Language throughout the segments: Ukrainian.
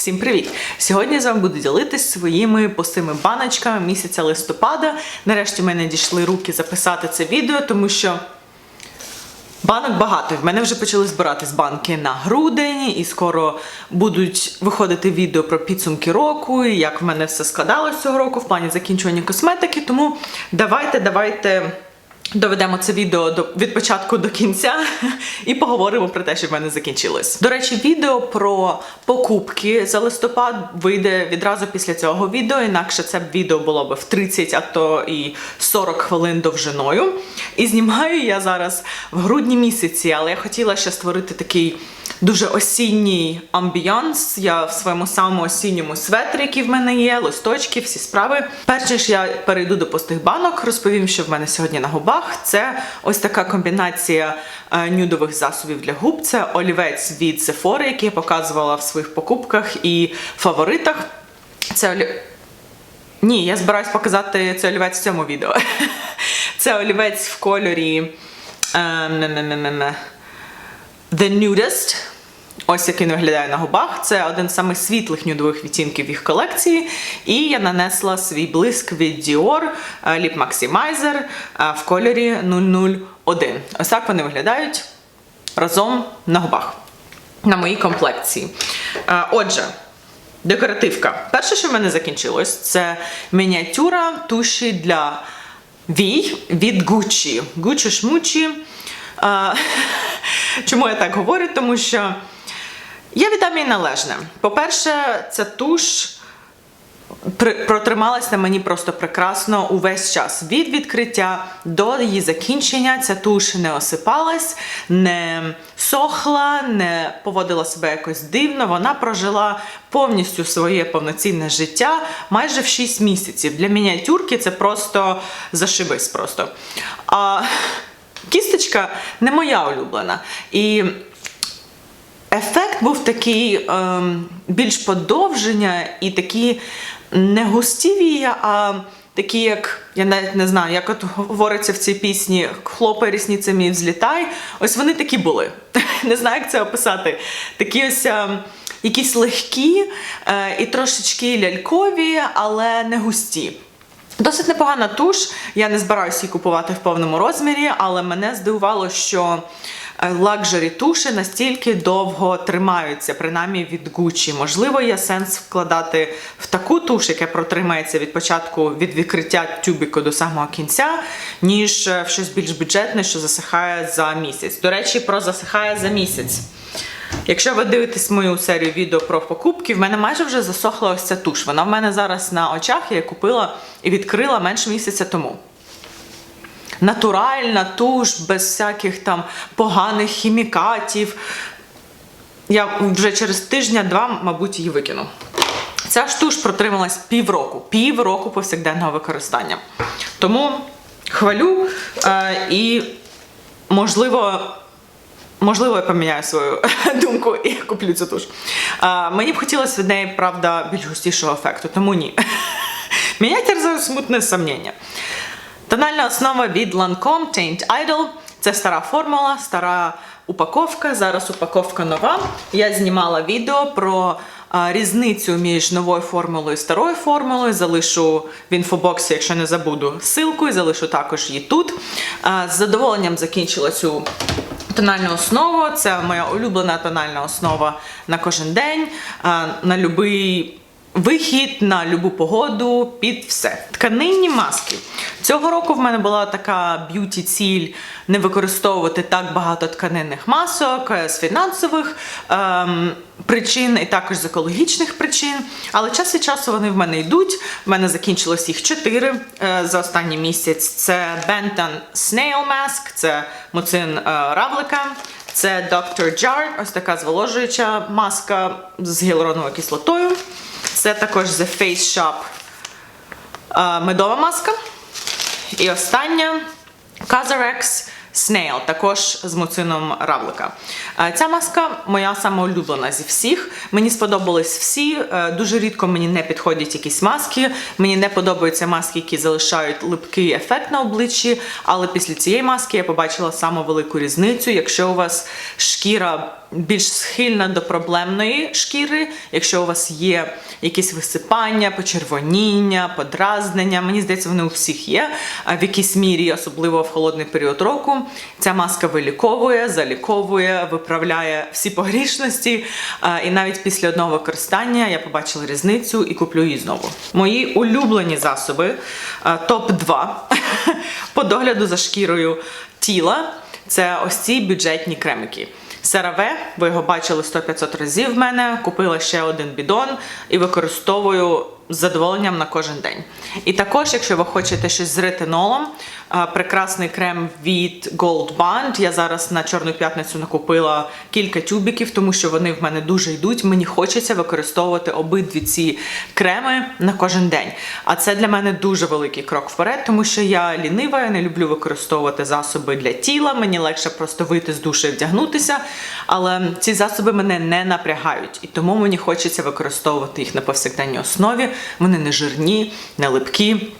Всім привіт! Сьогодні я з вами буду ділитись своїми пустими баночками місяця листопада. Нарешті в мене дійшли руки записати це відео, тому що банок багато. В мене вже почали збиратись банки на грудень, і скоро будуть виходити відео про підсумки року, і як в мене все складалось цього року в плані закінчування косметики. Тому давайте, давайте. Доведемо це відео до від початку до кінця і поговоримо про те, що в мене закінчилось. До речі, відео про покупки за листопад вийде відразу після цього відео, інакше це б відео було б в 30, а то і 40 хвилин довжиною. І знімаю я зараз в грудні місяці, але я хотіла ще створити такий дуже осінній амбіянс. Я в своєму самому осінньому светрі, який в мене є, листочки, всі справи. Перше ж я перейду до пустих банок, розповім, що в мене сьогодні на губах. Це ось така комбінація е, нюдових засобів для губ. Це олівець від Sephora, який я показувала в своїх покупках і фаворитах. Це олі... Ні, я збираюсь показати цей олівець в цьому відео. Це олівець в кольорі е. The Nudist. Ось як він виглядає на губах. Це один з самих світлих нюдових відтінків їх колекції. І я нанесла свій блиск від Dior е, Lip Maximizer е, в кольорі 001. Ось так вони виглядають разом на губах. На моїй комплекції. Е, Отже, декоративка. Перше, що в мене закінчилось, це мініатюра туші для вій від Gucci. Gucci шмучі. Чому я так говорю? Тому що я віддам їй належне. По-перше, ця туш на мені просто прекрасно увесь час. Від відкриття до її закінчення ця туш не осипалась, не сохла, не поводила себе якось дивно. Вона прожила повністю своє повноцінне життя майже в 6 місяців. Для мініатюрки це просто зашибись просто. А кісточка не моя улюблена. І ефект був такий ем, більш подовження і такі не густі вія, а такі, як я навіть не знаю, як от говориться в цій пісні хлопай рісницями взлітай. Ось вони такі були. Не знаю, як це описати. Такі ось. ем, Якісь легкі е, і трошечки лялькові, але не густі. Досить непогана туш. Я не збираюся її купувати в повному розмірі, але мене здивувало, що лакжері туші настільки довго тримаються, принаймні від Gucci. Можливо, є сенс вкладати в таку туш, яка протримається від початку від відкриття тюбіку до самого кінця, ніж е, в щось більш бюджетне, що засихає за місяць. До речі, про засихає за місяць. Якщо ви дивитесь мою серію відео про покупки, в мене майже вже засохла ось ця туш. Вона в мене зараз на очах, я купила і відкрила менше місяця тому. Натуральна туш, без всяких там поганих хімікатів. Я вже через тижня-два, мабуть, її викину. Ця ж туш протрималась півроку, півроку повсякденного використання. Тому хвалю е, і, можливо, Можливо, я поміняю свою думку і куплю цю туш. А, мені б хотілося від неї, правда, більш густішого ефекту, тому ні. Меня терзают смутне сомнення. Тональна основа від Lancome Taint Idol. Це стара формула, стара упаковка. Зараз упаковка нова. Я знімала відео про а, різницю між новою формулою і старою формулою. Залишу в інфобоксі, якщо не забуду, ссылку, і залишу також її тут. А, з задоволенням закінчила цю Тональна основа це моя улюблена тональна основа на кожен день, на будь-який вихід, на любу погоду, під все. Тканинні маски. Цього року в мене була така б'юті ціль не використовувати так багато тканинних масок е, з фінансових ем, причин і також з екологічних причин. Але час від часу вони в мене йдуть. В мене закінчилось їх чотири е, за останній місяць. Це Benton Snail Mask, це муцин е, равлика. Це Dr. Jar, ось така зволожуюча маска з гіалуроновою кислотою. Це також The Face Shop. Е, медова маска. І остання. Cazarex Snail, також з муцином равлика. Е, Ця маска моя сама улюблена зі всіх. Мені сподобались всі. Е, Дуже рідко мені не підходять якісь маски. Мені не подобаються маски, які залишають липкий ефект на обличчі. Але після цієї маски я побачила саму велику різницю. Якщо у вас шкіра більш схильна до проблемної шкіри, якщо у вас є якісь висипання, почервоніння, подразнення, мені здається, вони у всіх є в якійсь мірі, особливо в холодний період року. Ця маска виліковує, заліковує, виправляє всі погрішності. І навіть після одного використання я побачила різницю і куплю її знову. Мої улюблені засоби топ 2 по догляду за шкірою тіла. Це ось ці бюджетні кремики. CeraVe, ви його бачили 100-500 разів в мене. Купила ще один бідон і використовую з задоволенням на кожен день. І також, якщо ви хочете щось з ретинолом, прекрасний крем від Gold Band. Я зараз на Чорну п'ятницю накупила кілька тюбіків, тому що вони в мене дуже йдуть. Мені хочеться використовувати обидві ці креми на кожен день. А це для мене дуже великий крок вперед, тому що я лінива, я не люблю використовувати засоби для тіла. Мені легше просто вийти з душу і вдягнутися. Але ці засоби мене не напрягають, і тому мені хочеться використовувати їх на повсякденній основі. Вони не жирні, не липкі.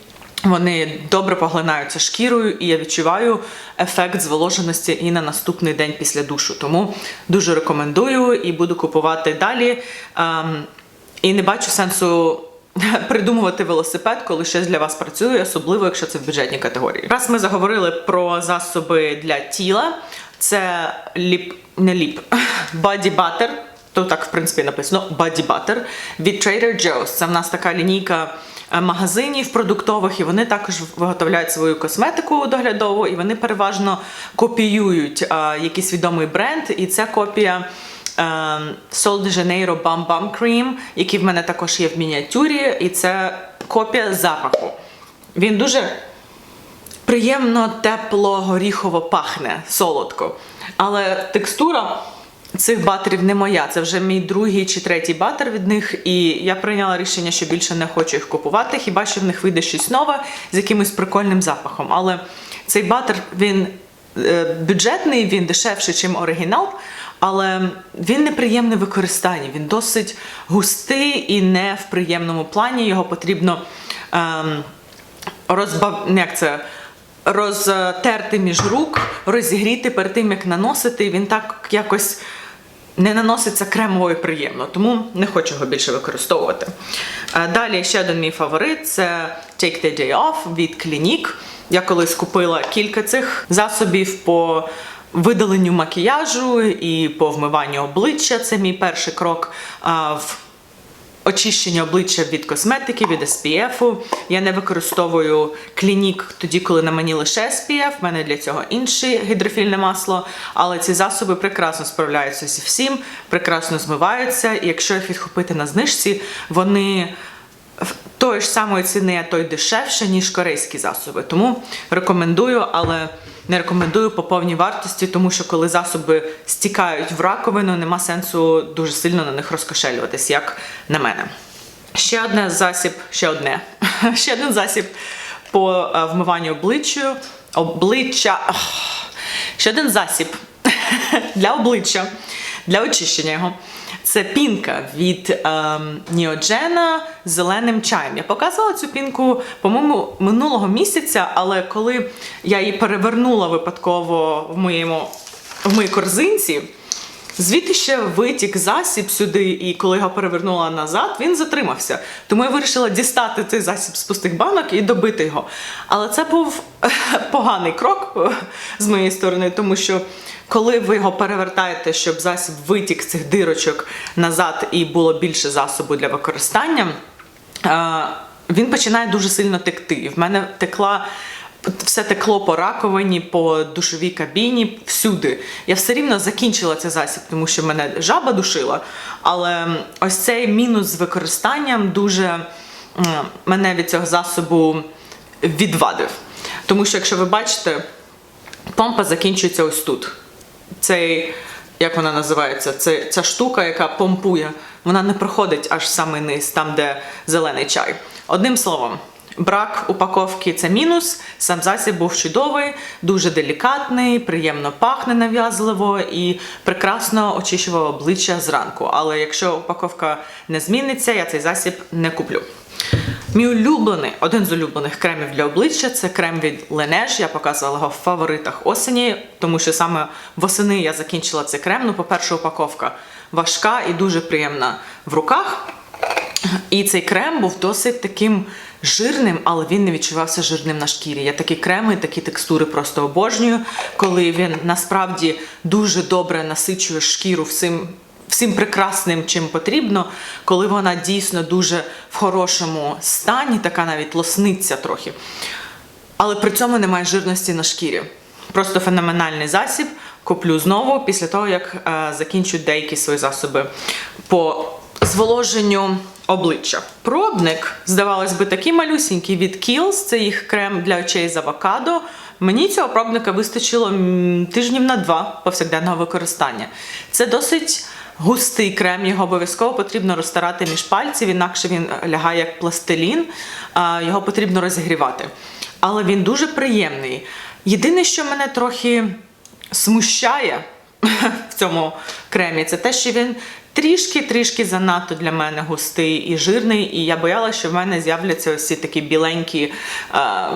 Вони добре поглинаються шкірою, і я відчуваю ефект зволоженості і на наступний день після душу. Тому дуже рекомендую і буду купувати далі. Ем, і не бачу сенсу придумувати велосипед, коли щось для вас працює, особливо якщо це в бюджетній категорії. Раз ми заговорили про засоби для тіла, це ліп, не ліп, Body Тут так, в принципі, написано Body Butter від Trader Joe's. Це в нас така лінійка е, магазинів продуктових, і вони також виготовляють свою косметику доглядову, і вони переважно копіюють е, якийсь відомий бренд. І це копія е, Sol de Janeiro Bum Bum Cream, який в мене також є в мініатюрі, і це копія запаху. Він дуже приємно, тепло, горіхово пахне, солодко. Але текстура цих батерів не моя. Це вже мій другий чи третій батер від них, і я прийняла рішення, що більше не хочу їх купувати, хіба що в них вийде щось нове з якимось прикольним запахом. Але цей батер він е, бюджетний, він дешевший, ніж оригінал. Але він неприємне в використанні, він досить густий і не в приємному плані. Його потрібно ем, розбав... як це? розтерти між рук, розігріти перед тим, як наносити. Він так якось не наноситься кремово і приємно, тому не хочу його більше використовувати. Е, Далі ще один мій фаворит це Take the Day Off від Clinique. Я колись купила кілька цих засобів по видаленню макіяжу і по вмиванню обличчя. Це мій перший крок в очищення обличчя від косметики, від SPF. Я не використовую клінік тоді, коли на мені лише SPF, в мене для цього інше гідрофільне масло. Але ці засоби прекрасно справляються зі всім, прекрасно змиваються. І якщо їх відхопити на знижці, вони тої ж самої ціни, а то й дешевше, ніж корейські засоби. Тому рекомендую, але не рекомендую по повній вартості, тому що коли засоби стікають в раковину, нема сенсу дуже сильно на них розкошелюватись, як на мене. Ще одне засіб, ще одне. Ще один засіб по е, вмиванню обличчя. Обличчя. Ще один засіб для обличчя, для очищення його. Це пінка від ем, Ніоджена з зеленим чаєм. Я показувала цю пінку, по-моєму, минулого місяця, але коли я її перевернула випадково в моєму в моїй корзинці, звідти ще витік засіб сюди, і коли його перевернула назад, він затримався. Тому я вирішила дістати цей засіб з пустих банок і добити його. Але це був поганий крок е, з моєї сторони, тому що коли ви його перевертаєте, щоб засіб витік цих дирочок назад і було більше засобу для використання, е, він починає дуже сильно текти. І в мене текла. Все текло по раковині, по душовій кабіні, всюди. Я все рівно закінчила цей засіб, тому що мене жаба душила. Але ось цей мінус з використанням дуже мене від цього засобу відвадив. Тому що, якщо ви бачите, помпа закінчується ось тут. Цей, як вона називається, це, ця штука, яка помпує, вона не проходить аж в самий низ, там, де зелений чай. Одним словом, Брак упаковки це мінус. Сам засіб був чудовий, дуже делікатний, приємно пахне нав'язливо і прекрасно очищував обличчя зранку. Але якщо упаковка не зміниться, я цей засіб не куплю. Мій улюблений, один з улюблених кремів для обличчя це крем від Laneige. Я показувала його в фаворитах осені, тому що саме восени я закінчила цей крем. Ну, по-перше, упаковка важка і дуже приємна в руках. І цей крем був досить таким жирним, але він не відчувався жирним на шкірі. Я такі креми, такі текстури просто обожнюю, коли він насправді дуже добре насичує шкіру всім. Всім прекрасним, чим потрібно, коли вона дійсно дуже в хорошому стані, така навіть лосниця трохи. Але при цьому немає жирності на шкірі. Просто феноменальний засіб. Куплю знову після того, як е, закінчу деякі свої засоби по зволоженню обличчя. Пробник, здавалось би, такий малюсінький від Kiehl's, це їх крем для очей з авокадо. Мені цього пробника вистачило тижнів на два повсякденного використання. Це досить густий крем, його обов'язково потрібно розтирати між пальців, інакше він лягає як пластилін, його потрібно розігрівати. Але він дуже приємний. Єдине, що мене трохи смущає в цьому кремі, це те, що він трішки-трішки занадто для мене густий і жирний, і я боялася, що в мене з'являться ось ці такі біленькі. Е,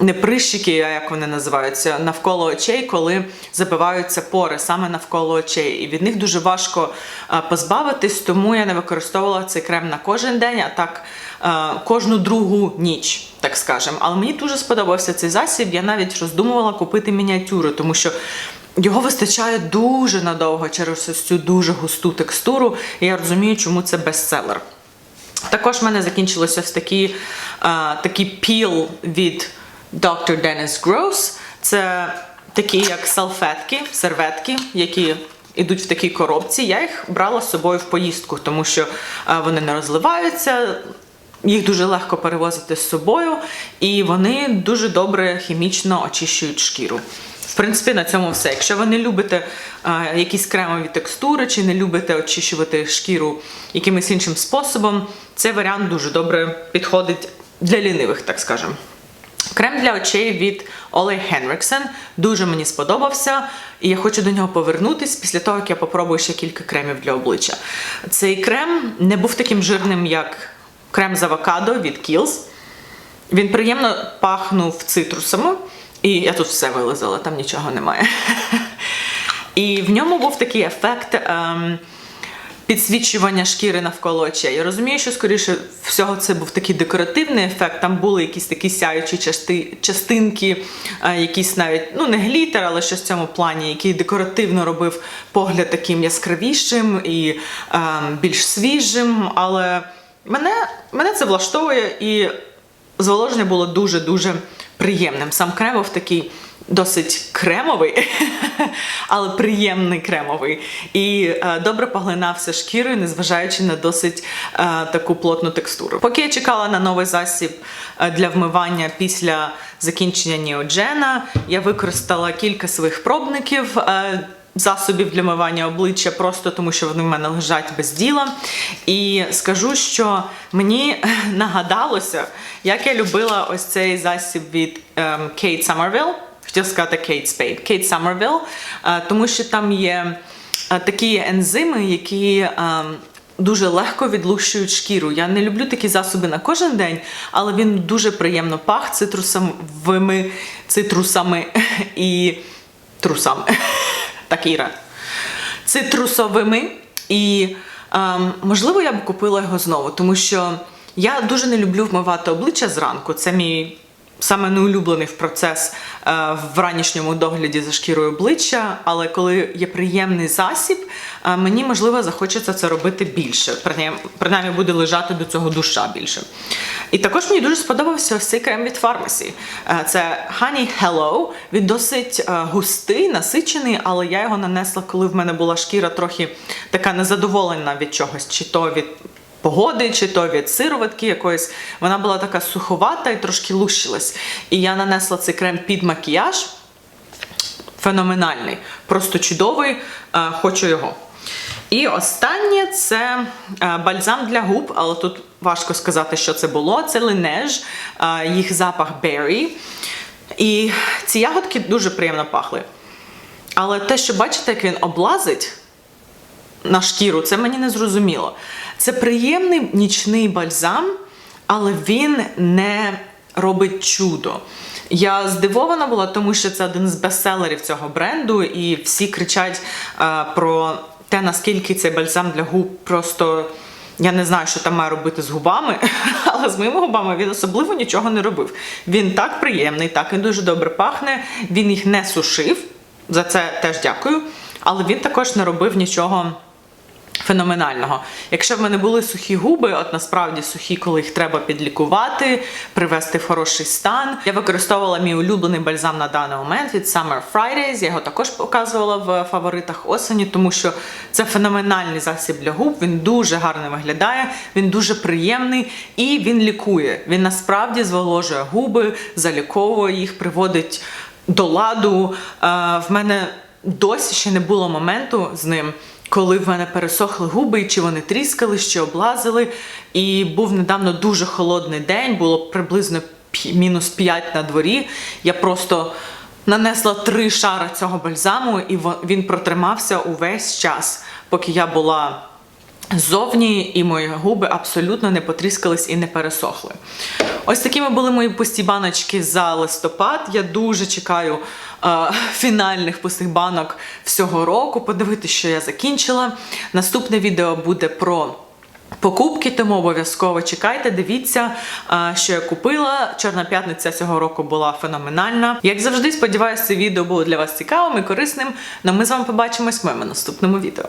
не прищики, а як вони називаються, навколо очей, коли забиваються пори саме навколо очей. І від них дуже важко е, позбавитись, тому я не використовувала цей крем на кожен день, а так е, кожну другу ніч, так скажемо. Але мені дуже сподобався цей засіб. Я навіть роздумувала купити мініатюру, тому що. Його вистачає дуже надовго через ось цю дуже густу текстуру, і я розумію, чому це бестселер. Також в мене закінчилося ось такі, а, такий піл від Dr. Dennis Gross. Це такі як салфетки, серветки, які йдуть в такій коробці. Я їх брала з собою в поїздку, тому що вони не розливаються. Їх дуже легко перевозити з собою, і вони дуже добре хімічно очищують шкіру. В принципі, на цьому все. Якщо ви не любите а, якісь кремові текстури чи не любите очищувати шкіру якимось іншим способом, цей варіант дуже добре підходить для лінивих, так скажемо. Крем для очей від Оле Хенриксен дуже мені сподобався, і я хочу до нього повернутись після того, як я попробую ще кілька кремів для обличчя. Цей крем не був таким жирним, як крем з авокадо від Kiehl's. Він приємно пахнув цитрусами, і я тут все вилизала, там нічого немає. І в ньому був такий ефект. Ем, підсвічування шкіри навколо очей. Я розумію, що скоріше всього це був такий декоративний ефект. Там були якісь такі сяючі части, частинки, е, якісь навіть ну не глітер, але щось в цьому плані, який декоративно робив погляд таким яскравішим і е, більш свіжим. Але мене, мене це влаштовує і зволоження було дуже дуже приємним. Сам кремов такий досить кремовий, але приємний кремовий. І е, добре поглинався шкірою, незважаючи на досить е, таку плотну текстуру. Поки я чекала на новий засіб е, для вмивання після закінчення Ніоджена, я використала кілька своїх пробників. Е, Засобів для мивання обличчя просто тому, що вони в мене лежать без діла. І скажу, що мені нагадалося, як я любила ось цей засіб від ем, Кейт Саммервілл. Хотіла сказати Кейт Спейд, Кейт Саммервілл, е, тому що там є е, такі ензими, які. ем, Дуже легко відлущують шкіру. Я не люблю такі засоби на кожен день, але він дуже приємно пах цитрусовими цитрусами і трусами. Так, Іра. Цитрусовими. І ем, можливо я б купила його знову, тому що я дуже не люблю вмивати обличчя зранку. Це мій саме неулюблений в процес е, в ранішньому догляді за шкірою обличчя. Але коли є приємний засіб, е, мені можливо захочеться це робити більше. Принаймні, буде лежати до цього душа більше. І також мені дуже сподобався ось цей крем від Pharmacy. Е, Це Honey Hello. Він досить густий, насичений, але я його нанесла, коли в мене була шкіра трохи така незадоволена від чогось, чи то від. Погоди, чи то від сироватки якоїсь, вона була така суховата і трошки лущилась. І я нанесла цей крем під макіяж. Феноменальний, просто чудовий, е, хочу його. І останнє це е, бальзам для губ, але тут важко сказати, що це було. Це линеж, е, їх запах berry. І ці ягодки дуже приємно пахли. Але те, що бачите, як він облазить на шкіру, це мені не зрозуміло. Це приємний нічний бальзам, але він не робить чудо. Я здивована була, тому що це один з бестселерів цього бренду, і всі кричать е, про те, наскільки цей бальзам для губ просто. Я не знаю, що там має робити з губами, але з моїми губами він особливо нічого не робив. Він так приємний, так він дуже добре пахне. Він їх не сушив. За це теж дякую. Але він також не робив нічого феноменального. Якщо в мене були сухі губи, от насправді сухі, коли їх треба підлікувати, привести в хороший стан. Я використовувала мій улюблений бальзам на даний момент від Summer Fridays. Я його також показувала в фаворитах осені, тому що це феноменальний засіб для губ. Він дуже гарно виглядає, він дуже приємний і він лікує. Він насправді зволожує губи, заліковує їх, приводить до ладу. Е, в мене досі ще не було моменту з ним. Коли в мене пересохли губи, чи вони тріскали, чи облазили. І був недавно дуже холодний день, було приблизно мінус 5 на дворі. Я просто нанесла три шари цього бальзаму, і він протримався увесь час, поки я була ззовні, і мої губи абсолютно не потріскались і не пересохли. Ось такими були мої пусті баночки за листопад. Я дуже чекаю е, фінальних пустих банок всього року. Подивитися, що я закінчила. Наступне відео буде про. Покупки, тому обов'язково чекайте, дивіться, е, що я купила. Чорна п'ятниця цього року була феноменальна. Як завжди, сподіваюся, це відео було для вас цікавим і корисним. Ну, ми з вами побачимось в моєму наступному відео.